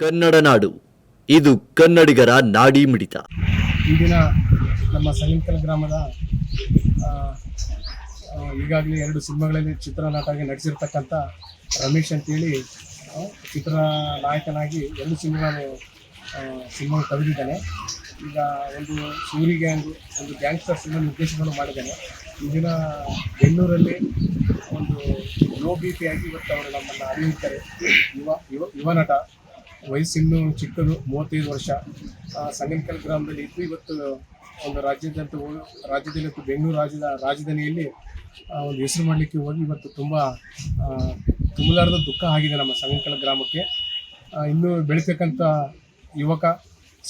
ಕನ್ನಡ ನಾಡು. ಇದು ಕನ್ನಡಿಗರ ನಾಡಿ ಮಿಡಿತ. ಇಂದಿನ ನಮ್ಮ ಸಲಿಂಕಲ್ ಗ್ರಾಮದ ಈಗಾಗಲೇ ಎರಡು ಸಿನಿಮಾಗಳಲ್ಲಿ ಚಿತ್ರನಟಾಗಿ ನಟಿಸಿರ್ತಕ್ಕಂಥ ರಮೇಶ್ ಅಂತೇಳಿ ಚಿತ್ರ ನಾಯಕನಾಗಿ ಎರಡು ಸಿನಿಮಾನು ಸಿನಿಮಾ ತೆಗೆದಿದ್ದಾನೆ ಈಗ ಒಂದು ಸೂರಿ ಗ್ಯಾಂಗ್ ಒಂದು ಗ್ಯಾಂಗ್ಸ್ಟರ್ ಸಿನಿಮಾ ನಿರ್ದೇಶನವನ್ನು ಮಾಡಿದ್ದಾನೆ. ಇಂದಿನ ಬೆಂಗಳೂರಲ್ಲಿ ಒಂದು ಲೋ ಬಿ ಪಿ ಆಗಿ ಇವತ್ತು ಅವರು ನಮ್ಮನ್ನು ಅರಿಯುತ್ತಾರೆ. ಯುವ ಯುವ ಯುವ ನಟ. ವಯಸ್ಸಿನ್ನು ಚಿಕ್ಕದು ಮೂವತ್ತೈದು ವರ್ಷ. ಸಂಗನಕಲ್ ಗ್ರಾಮದಲ್ಲಿ ಇತ್ತು. ಇವತ್ತು ಒಂದು ರಾಜ್ಯದಂತ ರಾಜ್ಯದಲ್ಲಿ ಇವತ್ತು ಬೆಂಗಳೂರು ರಾಜ್ಯದ ರಾಜಧಾನಿಯಲ್ಲಿ ಒಂದು ಹೆಸರು ಮಾಡಲಿಕ್ಕೆ ಹೋಗಿ ಇವತ್ತು ತುಂಬ ತುಂಬಲಾರದ ದುಃಖ ಆಗಿದೆ ನಮ್ಮ ಸಂಗನಕಲ್ ಗ್ರಾಮಕ್ಕೆ. ಇನ್ನೂ ಬೆಳೀತಕ್ಕಂಥ ಯುವಕ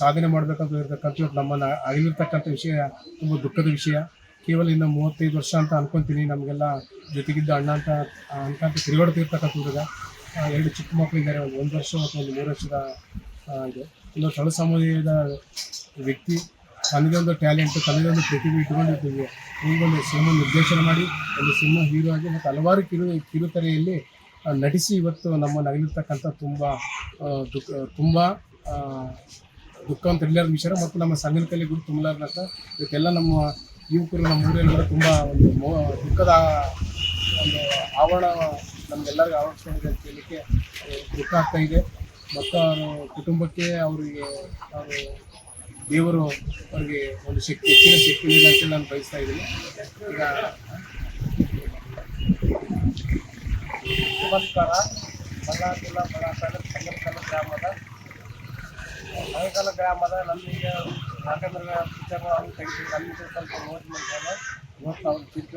ಸಾಧನೆ ಮಾಡಬೇಕಂತ ಇರತಕ್ಕಂಥ ಇವತ್ತು ನಮ್ಮನ್ನು ಅರಿವಿರ್ತಕ್ಕಂಥ ವಿಷಯ, ತುಂಬ ದುಃಖದ ವಿಷಯ. ಕೇವಲ ಇನ್ನು ಮೂವತ್ತೈದು ವರ್ಷ ಅಂತ ಅನ್ಕೊಂತೀನಿ. ನಮಗೆಲ್ಲ ಜೊತೆಗಿದ್ದ ಅಣ್ಣ ಅಂತ ಅನ್ಕಂತ ತಿರುಗಾಡ್ತಿರ್ತಕ್ಕಂಥ ಹುಡುಗ ಎರಡು ಚಿಕ್ಕ ಮಕ್ಕಳಿದ್ದಾರೆ ಒಂದು ವರ್ಷ ಮತ್ತು ಒಂದು ಮೂರು ವರ್ಷದ ಇದು. ಇನ್ನು ತಳ ಸಮುದಾಯದ ವ್ಯಕ್ತಿ ತನಗೊಂದು ಟ್ಯಾಲೆಂಟ್ ತನ್ನದೇ ಒಂದು ಪ್ರತಿಭೆ ಇಟ್ಕೊಂಡಿರ್ತೀವಿ. ಈಗೊಂದು ಸಿನಿಮಾ ನಿರ್ದೇಶನ ಮಾಡಿ, ಒಂದು ಸಿನಿಮಾ ಹೀರೋ ಆಗಿ ಮತ್ತು ಹಲವಾರು ಕಿರು, ಕಿರುತೆರೆಯಲ್ಲಿ ನಟಿಸಿ ಇವತ್ತು ನಮ್ಮ ನಗಲಿರ್ತಕ್ಕಂಥ ತುಂಬ ದುಃಖ ತುಂಬ ದುಃಖ ಅಂತ ಎಲ್ಲರ ವಿಚಾರ ಮತ್ತು ನಮ್ಮ ಸಂಗನಕಲ್ಲಿ ಗುರು ತುಂಬಲಾರ್ದಂತ ಇವತ್ತೆಲ್ಲ ನಮ್ಮ ಯುವಕರು, ನಮ್ಮ ಊರಲ್ಲಿ ಕೂಡ ತುಂಬ ಒಂದು ದುಃಖದ, ಒಂದು ಆವರಣ ನಮಗೆಲ್ಲರಿಗೂ ಅಳವಡಿಸ್ಕೊಂಡಿದೆ ಅಂತ ಹೇಳಲಿಕ್ಕೆ ದುಃಖ ಆಗ್ತಾ ಇದೆ. ಮತ್ತು ಅವ್ರ ಕುಟುಂಬಕ್ಕೆ ಅವರಿಗೆ ಅವರು ದೇವರು ಅವರಿಗೆ ಒಂದು ಶಕ್ತಿ, ಹೆಚ್ಚಿನ ಶಕ್ತಿ ಇಲ್ಲ ಅಂತ ನಾನು ಬಯಸ್ತಾ ಇದ್ದೀನಿ. ಈಗ ನಮಸ್ಕಾರ. ಬಳ್ಳಾರಿ ಜಿಲ್ಲಾ ಬಳ್ಳಾರಿ ತಾಲೂಕು ಸಂಗಮಕಲ ಗ್ರಾಮದ ಸಂಗಮಕಲ ಗ್ರಾಮದ ನಮಗೆ ನಾಟಕದ ಪಿಚ್ಚರ್ ಅವ್ರು ತೆಗೆದು ನಮಗೆ ಸ್ವಲ್ಪ ಓದಿ ಮಾಡ್ತಾರೆ ಇವತ್ತು ಅವ್ರು ಚಿತ್ರ